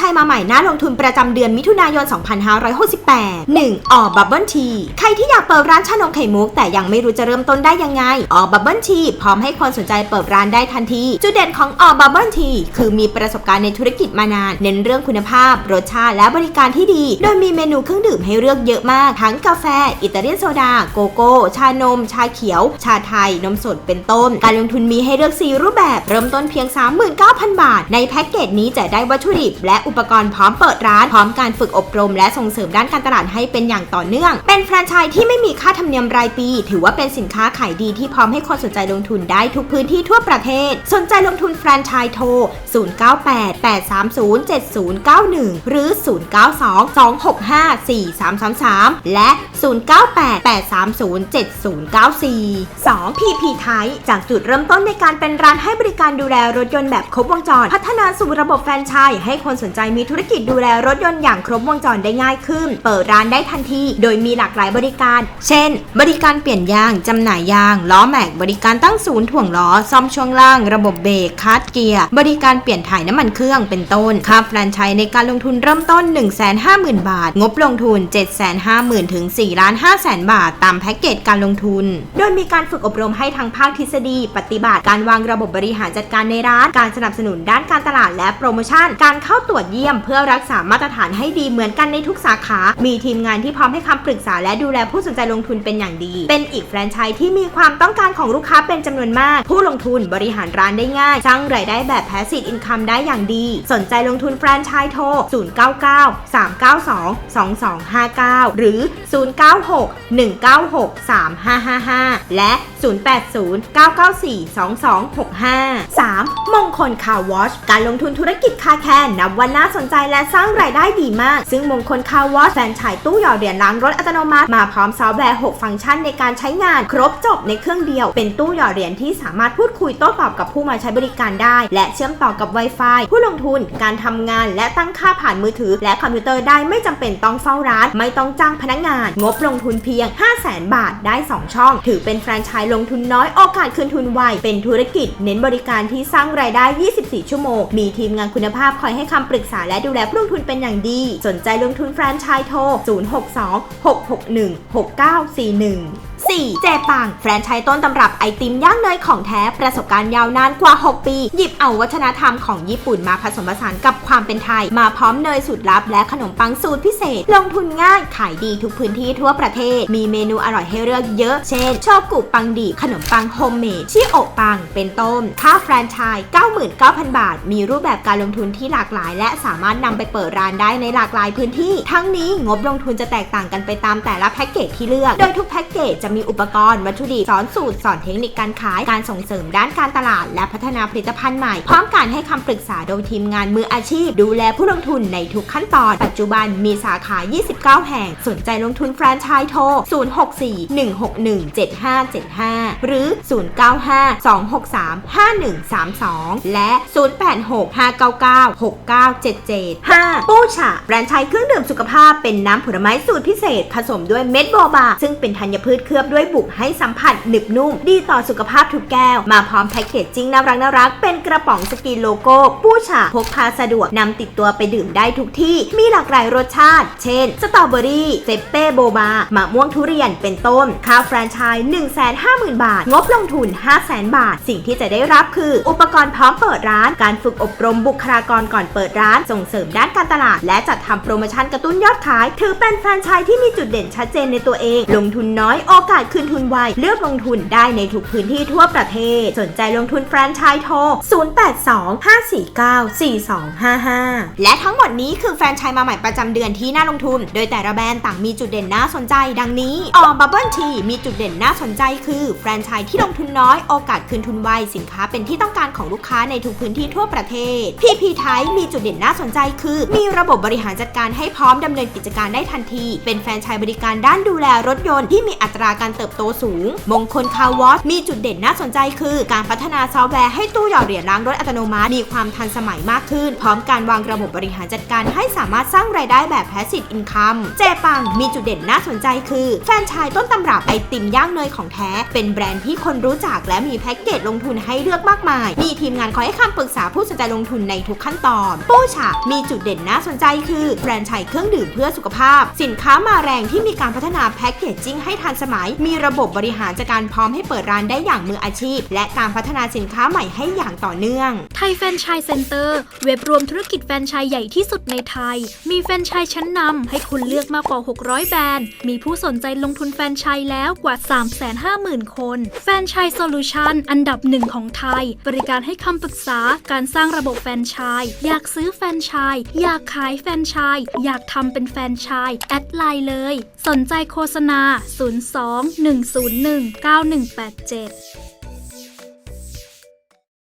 ชส์มาใหม่น่าลงทุนประจำเดือนมิถุนายน 2568 1. ออบับเบิลทีใครที่อยากเปิดร้านชานมไข่มุก แต่ยังไม่รู้จะเริ่มต้นได้ยังไง ออบับเบิลทีพร้อมให้คนสนใจเปิดร้านได้ทันที จุดเด่นของออบับเบิลทีคือมีประสบการณ์ในธุรกิจมานาน เน้นเรื่องคุณภาพ รสชาติและบริการที่ดี โดยมีเมนูเครื่องดื่มให้เลือกเยอะมาก ทั้งกาแฟ อิตาเลียนโซดา โกโก้ ชานม ชาเขียว ชาไทย นมสด เป็นต้น การลงทุนมีให้เลือก 4 รูปแบบ เริ่มต้นเพียง 39,000 บาท ในแพ็กเกจนี้จะได้วัตถุดิบและอุอุปกรณ์พร้อมเปิดร้านพร้อมการฝึกอบรม และส่งเสริมด้านการตลาดให้เป็นอย่างต่อเนื่อง เป็นแฟรนไชส์ที่ไม่มีค่าธรรมเนียมรายปี ถือว่าเป็นสินค้าขายดีที่พร้อมให้คนสนใจลงทุนได้ทุกพื้นที่ทั่วประเทศ สนใจลงทุนแฟรนไชส์โทร 0988307091 หรือ 0922654333 และ 0988307094 2. PP ไทยจากจุดเริ่มต้นในการเป็นร้านให้บริการดูแลรถยนต์แบบครบวงจร พัฒนาสู่ระบบแฟรนไชส์ให้คนสนใจมีธุรกิจดูแลรถยนต์อย่างครบวงจรได้ง่ายขึ้น เปิดร้านได้ทันที โดยมีหลากหลายบริการ เช่น บริการเปลี่ยนยาง จำหน่ายยาง ล้อแม็ก บริการตั้งศูนย์ถ่วงล้อ ซ่อมช่วงล่าง ระบบเบรกคัสเกียร์ บริการเปลี่ยนถ่ายน้ำมันเครื่อง เป็นต้น ค่าแฟรนไชส์ในการลงทุนเริ่มต้น 150,000 บาท งบลงทุน 750,000ถึง4ล้าน5แสนบาท ตามแพ็กเกจการลงทุน โดยมีการฝึกอบรมให้ทั้งภาคทฤษฎี ปฏิบัติ การวางระบบบริหารจัดการในร้าน การสนับสนุนด้านการตลาดและโปรโมชั่น การเข้าตรวจเยี่ยม เพื่อรักษามาตรฐานให้ดีเหมือนกันในทุกสาขา มีทีมงานที่พร้อมให้คำปรึกษาและดูแลผู้สนใจลงทุนเป็นอย่างดี เป็นอีกแฟรนไชส์ที่มีความต้องการของลูกค้าเป็นจำนวนมาก ผู้ลงทุนบริหารร้านได้ง่าย สร้างรายได้แบบ passive income ได้อย่างดี สนใจลงทุนแฟรนไชส์โทร 099 392 2259 หรือ 096 196 3555 และ 080 994 2265 3. มงคลคาวอชการลงทุนธุรกิจคาแคร์นับว่าน่าสนใจและสร้างรายได้ดีมาก ซึ่งมงคลคาวอชแฟรนไชส์ตู้หยอดเหรียญล้างรถอัตโนมัติ มาพร้อมซอฟต์แวร์ 6 ฟังก์ชันในการใช้งาน ครบจบในเครื่องเดียว เป็นตู้หยอดเหรียญที่สามารถพูดคุยโต้ตอบกับผู้มาใช้บริการได้ และเชื่อมต่อกับ Wi-Fi ผู้ลงทุน การทำงาน และตั้งค่าผ่านมือถือ และคอมพิวเตอร์ได้ไม่จำเป็นต้องเฝ้าร้าน ไม่ต้องจ้างพนักงาน งบลงทุนเพียง 5 0 0แสนบาทได้ 2 ช่อง ถือเป็นแฟรนไชส์ลงทุนน้อยโอกาสคืนทุนไวเป็นธุรกิจ เน้นบริการที่สร้างรายได้ 24 ชั่วโมง มีทีมงานคุณภาพคอยให้คำปรึกษาและดูแลผู้ลงทุนเป็นอย่างดี สนใจลงทุนแฟรนไชส์โทร 062 661 6941 4. เจปังแฟรนไชส์ต้นตำรับไอติมย่างเนยของแท้ประสบการณ์ยาวนานกว่า 6 ปี หยิบเอาวัฒนธรรมของญี่ปุ่นมาผสมผสานกับความเป็นไทย มาพร้อมเนยสูตรลับ และขนมปังสูตรพิเศษ ลงทุนง่ายขายดีทุกพื้นที่ทั่วประเทศ มีเมนูอร่อยให้เลือกเยอะ เช่นโชกุปังดี ขนมปังโฮมเมดชิโอะปัง เป็นต้นค่าแฟรนไชส์99,000 บาท มีรูปแบบการลงทุนที่หลากหลาย และสามารถนำไปเปิดร้านได้ในหลากหลายพื้นที่ ทั้งนี้งบลงทุนจะแตกต่างกันไปตามแต่ละแพ็กเกจที่เลือก โดยทุกแพ็กเกจจะมีอุปกรณ์วัตถุดิบสอนสูตรสอนเทคนิคการขายการส่งเสริมด้านการตลาด และพัฒนาผลิตภัณฑ์ใหม่ พร้อมการให้คำปรึกษาโดยทีมงานมืออาชีพ ดูแลผู้ลงทุนในทุกขั้นตอน ปัจจุบันมีสาขา 29 แห่ง สนใจลงทุนแฟรนไชส์โทร 064-161-7575 หรือ 095-263-5132 และ 086-599-6977 5. ปูชาแบรนด์ไชส์เครื่องดื่มสุขภาพเป็นน้ำผลไม้สูตรพิเศษ ผสมด้วยเม็ดโบบา ซึ่งเป็นธัญพืชเคลือบด้วยบุกให้สัมผัสหนึบนุ่ม ดีต่อสุขภาพทุกแก้ว มาพร้อมแพ็กเกจจิ้งน่ารักน่ารัก เป็นกระป๋องสกรีนโลโก้ ปูชาพกพาสะดวกนำติดตัวไปดื่มได้ทุกที่ มีหลากหลายรสชาติ เช่น สตรอเบอรี่เฟปเป้โบบามะม่วงทุเรียนเป็นต้น ค่าแฟรนไชส์150,000 บาท งบลงทุน 500,000บาท สิ่งที่จะได้รับคือ อุปกรณ์พร้อมเปิดร้าน การฝึกอบรมบุคลากรก่อนเปิดร้าน ส่งเสริมด้านการตลาด และจัดทำโปรโมชั่นกระตุ้นยอดขาย ถือเป็นแฟรนไชส์ที่มีจุดเด่นชัดเจนในตัวเอง ลงทุนน้อยโอกกาสคืนทุนไว เลือกลงทุนได้ในทุกพื้นที่ทั่วประเทศ สนใจลงทุนแฟรนไชส์โทร 0825494255 และทั้งหมดนี้คือแฟรนไชส์มาใหม่ประจำเดือนที่น่าลงทุน โดยแต่ละแบรนด์ต่างมีจุดเด่นน่าสนใจ ดังนี้ ออมบับเบิลทีมีจุดเด่นน่าสนใจ คือแฟรนไชส์ที่ลงทุนน้อย โอกาสคืนทุนไว สินค้าเป็นที่ต้องการของลูกค้าในทุกพื้นที่ทั่วประเทศ PP ไทยมีจุดเด่นน่าสนใจ คือ มีระบบบริหารจัดการให้พร้อมดำเนินกิจการได้ทันที เป็นแฟรนไชส์บริการด้านดูแลรถยนต์ที่มีอัตราการเติบโตสูง มงคลคาร์วอชมีจุดเด่นน่าสนใจคือ การพัฒนาซอฟต์แวร์ให้ตู้หยอดเหรียญล้างรถอัตโนมัติ มีความทันสมัยมากขึ้น พร้อมการวางระบบบริหารจัดการให้สามารถสร้างรายได้แบบ passive income เจปังมีจุดเด่นน่าสนใจคือ แฟนชายต้นตำรับไอติมย่างเนยของแท้ เป็นแบรนด์ที่คนรู้จักและมีแพ็กเกจลงทุนให้เลือกมากมาย มีทีมงานคอยให้คำปรึกษาผู้สนใจลงทุนในทุกขั้นตอน ปู้ฉะมีจุดเด่นน่าสนใจคือแบรนด์ชายเครื่องดื่มเพื่อสุขภาพ สินค้ามาแรงที่มีการพัฒนาแพ็กเกจจิ้งให้ทันสมัยมีระบบบริหารจัดการพร้อมให้เปิดร้านได้อย่างมืออาชีพ และการพัฒนาสินค้าใหม่ให้อย่างต่อเนื่อง ไทยแฟรนไชส์เซ็นเตอร์ เว็บรวมธุรกิจแฟรนไชส์ใหญ่ที่สุดในไทย มีแฟรนไชส์ชั้นนำให้คุณเลือกมากกว่า 600 แบรนด์ มีผู้สนใจลงทุนแฟรนไชส์แล้วกว่า 350,000 คน แฟรนไชส์โซลูชันอันดับหนึ่งของไทย บริการให้คำปรึกษาการสร้างระบบแฟรนไชส์อยากซื้อแฟรนไชส์อยากขายแฟรนไชส์อยากทำเป็นแฟรนไชส์แอดไลน์เลย สนใจโฆษณา 02 101 9187